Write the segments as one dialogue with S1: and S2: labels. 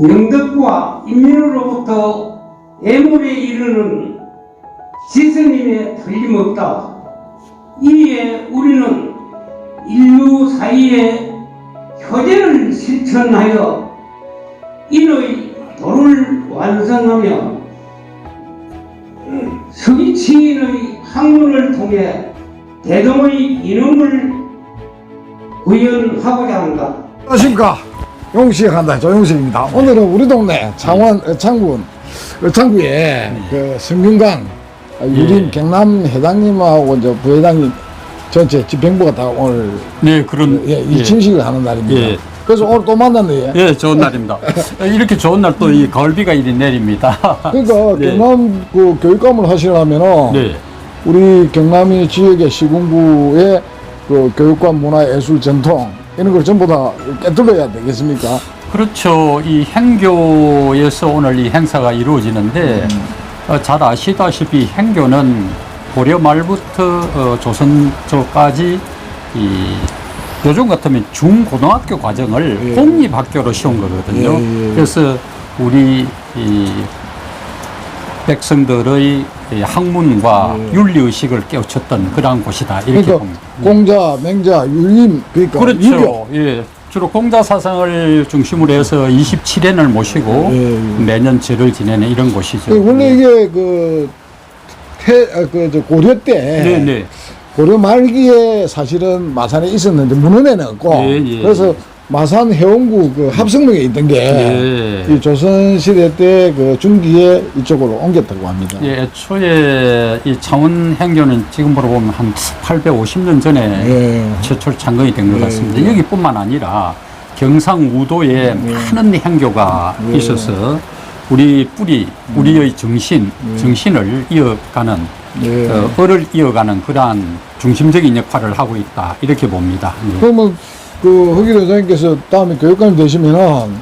S1: 명덕과 인민으로부터 애물에 이르는 지성임에 틀림없다. 이에 우리는 인류 사이에 효제를 실천하여 인의 도를 완성하며 서기치인의 학문을 통해 대동의 이놈을 구현하고자 한다.
S2: 안녕하십니까 용식 한다 조용식입니다 오늘은 우리 동네 창원 창군 창구에 그 성균관 유림 경남 회장님하고 이제 부회장님 전체 집행부가 다 오늘
S3: 네, 그런
S2: 예, 이춘식을 하는 날입니다
S3: 예.
S2: 그래서 오늘 또 만났네
S3: 예, 좋은 날입니다. 이렇게 좋은 날 또이 가을비가 이리 내립니다.
S2: 그러니까
S3: 네.
S2: 경남 그 교육감을 하시려면은
S3: 네.
S2: 우리 경남이 지역의 시군구의 그 교육관 문화 예술 전통 이런 걸 전부 다 깨뚫어야 되겠습니까?
S3: 그렇죠. 이 행교에서 오늘 이 행사가 이루어지는데
S2: 음.
S3: 어, 잘 아시다시피 행교는 고려 말부터 어, 조선 초까지 이 요즘 같으면 중고등학교 과정을
S2: 예.
S3: 공립학교로 시온 거거든요.
S2: 예, 예.
S3: 그래서 우리 이 백성들의 이 학문과
S2: 예.
S3: 윤리 의식을 깨우쳤던 그러한 곳이다 이렇게
S2: 그러니까
S3: 봅니다.
S2: 공자, 맹자, 유림 그러니까 유교.
S3: 그렇죠. 예. 주로 공자 사상을 중심으로 해서 27년을 모시고
S2: 예, 예.
S3: 매년 절을 지내는 이런 곳이죠.
S2: 그 원래 이게 그 태, 아, 그, 저 고려 때
S3: 네, 네.
S2: 고려 말기에 사실은 마산에 있었는데 문헌에는 없고
S3: 예, 예.
S2: 그래서 마산 해운구 그 합성동에 있던 게
S3: 예.
S2: 이 조선 시대 때 그 중기에 이쪽으로 옮겼다고 합니다.
S3: 예, 애초에 이 창원 행교는 지금으로 보면 한 850년 전에
S2: 예.
S3: 최초 창건이 된 것
S2: 예,
S3: 같습니다.
S2: 예.
S3: 여기뿐만 아니라 경상우도에 많은 행교가
S2: 예.
S3: 있어서 우리 뿌리, 우리의 정신, 정신을 이어가는
S2: 예.
S3: 어, 을을 이어가는 그러한 중심적인 역할을 하고 있다 이렇게 봅니다. 예.
S2: 그러면 그 허길 회장님께서 다음에 교육감이 되시면은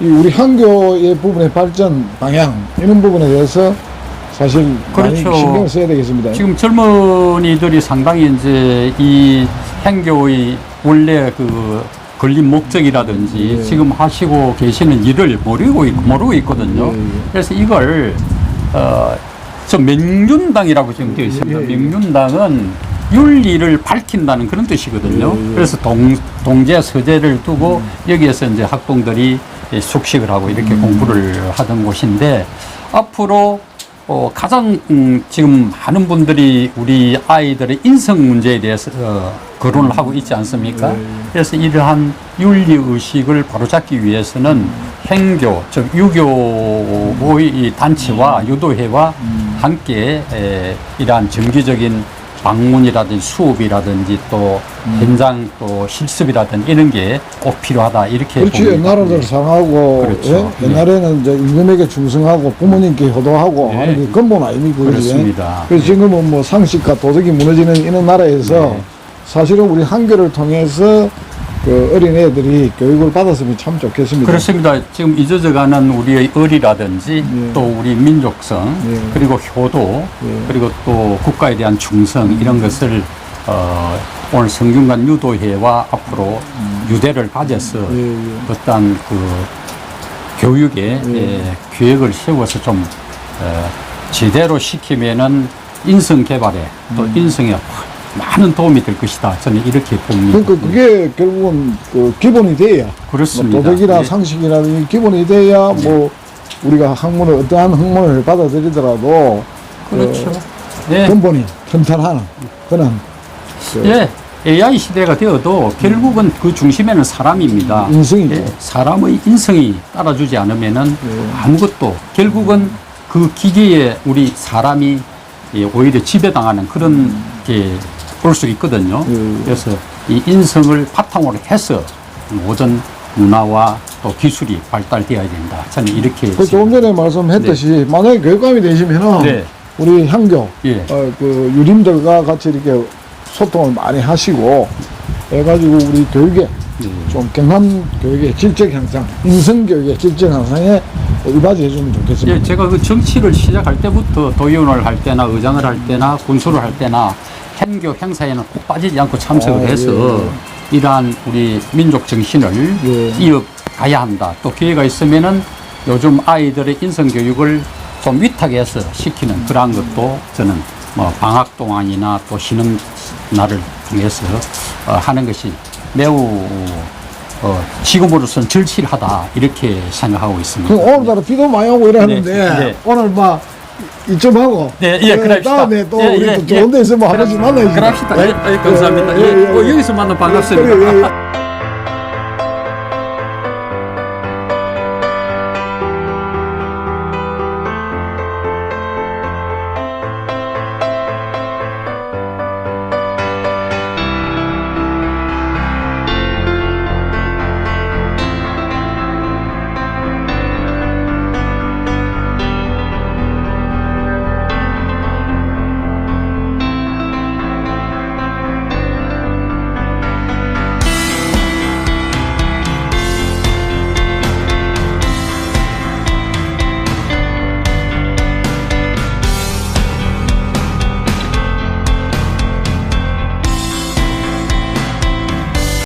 S2: 이 우리 한교의 부분의 발전 방향 이런 부분에 대해서 사실 많이
S3: 그렇죠.
S2: 신경을 써야 되겠습니다.
S3: 지금 젊은이들이 상당히 이제 이 행교의 원래 그 걸린 목적이라든지
S2: 예.
S3: 지금 하시고 계시는 일을 모르고 있, 모르고 있거든요.
S2: 예, 예.
S3: 그래서 이걸 어 저 명륜당이라고 지금 되어 있습니다.
S2: 예, 예.
S3: 명륜당은 윤리를 밝힌다는 그런 뜻이거든요.
S2: 예, 예.
S3: 그래서 동, 동제 서재를 두고 여기에서 이제 학동들이 이 숙식을 하고 이렇게
S2: 음.
S3: 공부를 하던 곳인데 앞으로 어, 가장 음, 지금 많은 분들이 우리 아이들의 인성 문제에 대해서 어, 거론을 하고 있지 않습니까?
S2: 네.
S3: 그래서 이러한 윤리 의식을 바로잡기 위해서는 행교, 즉 유교의 이 단체와 유도회와 함께 에, 이러한 정기적인 방문이라든지 수업이라든지 또 현장 또 실습이라든지 이런 게 꼭 필요하다 이렇게
S2: 그렇지
S3: 봅니다.
S2: 옛날을 사랑하고
S3: 그렇죠.
S2: 예? 옛날에는 이제 임금에게 충성하고 부모님께 효도하고
S3: 네.
S2: 하는 게 근본 아닙니까?
S3: 그렇습니다.
S2: 그래서 지금은 뭐 상식과 도덕이 무너지는 이런 나라에서
S3: 네.
S2: 사실은 우리 한교를 통해서 그 어린 애들이 교육을 받았으면 참 좋겠습니다.
S3: 그렇습니다. 지금 잊어져가는 우리의 의리라든지
S2: 예.
S3: 또 우리 민족성
S2: 예.
S3: 그리고 효도
S2: 예.
S3: 그리고 또 국가에 대한 충성 이런 것을 어, 오늘 성균관 유도회와 앞으로 유대를 가져서
S2: 예, 예.
S3: 어떠한 그 교육에
S2: 예.
S3: 예, 계획을 세워서 좀 어, 제대로 시키면은 인성 개발에 또
S2: 음.
S3: 인성에 많은 도움이 될 것이다. 저는 이렇게 봅니다.
S2: 그러니까 그게 결국은 그 기본이 돼야
S3: 그렇습니다.
S2: 뭐 도덕이나
S3: 예.
S2: 상식이라든지 기본이 돼야 뭐 우리가 학문을 어떠한 학문을 받아들이더라도
S3: 그렇죠.
S2: 그
S3: 예.
S2: 근본이 튼튼한 그런 그
S3: 예, AI 시대가 되어도 결국은 그 중심에는 사람입니다.
S2: 인성이죠.
S3: 예, 사람의 인성이 따라주지 않으면은
S2: 예.
S3: 아무것도 결국은 그 기계에 우리 사람이 예, 오히려 지배당하는 그런 게 볼 수 있거든요.
S2: 예.
S3: 그래서 이 인성을 바탕으로 해서 모든 문화와 또 기술이 발달되어야 된다. 저는 이렇게
S2: 그 조금 전에 말씀했듯이 만약에 교육감이 되시면은
S3: 네.
S2: 우리 향교
S3: 예.
S2: 어, 그 유림들과 같이 이렇게 소통을 많이 하시고 해가지고 우리 교육에
S3: 네.
S2: 좀 경남 교육의 질적 향상, 인성 교육의 질적 향상에 이바지 해 주면 좋겠습니다.
S3: 예, 제가 그 정치를 시작할 때부터 도의원을 할 때나 의장을 할 때나 군수를 할 때나 행교 행사에는 꼭 빠지지 않고 참석을
S2: 아,
S3: 해서 이러한 우리 민족 정신을
S2: 예.
S3: 이어가야 한다. 또 기회가 있으면은 요즘 아이들의 인성 교육을 좀 위탁해서 시키는 그러한 것도 저는 뭐 방학 동안이나 또 쉬는 날을 통해서 어, 하는 것이 매우 어, 지금으로선 절실하다 이렇게 생각하고 있습니다.
S2: 그 오늘따라 비도 많이 오고 이러는데
S3: 네, 네.
S2: 오늘 막 이쯤 하고
S3: 네, 예,
S2: 그
S3: 그럽시다.
S2: 다음에 또
S3: 예,
S2: 우리
S3: 예,
S2: 또 좋은 데 있으면 한 번씩
S3: 그럽시다.
S2: 만나야지.
S3: 그럽시다. 예, 예, 감사합니다.
S2: 예, 예,
S3: 예, 어,
S2: 예.
S3: 여기서 만나 반갑습니다.
S2: 그래, 예, 예.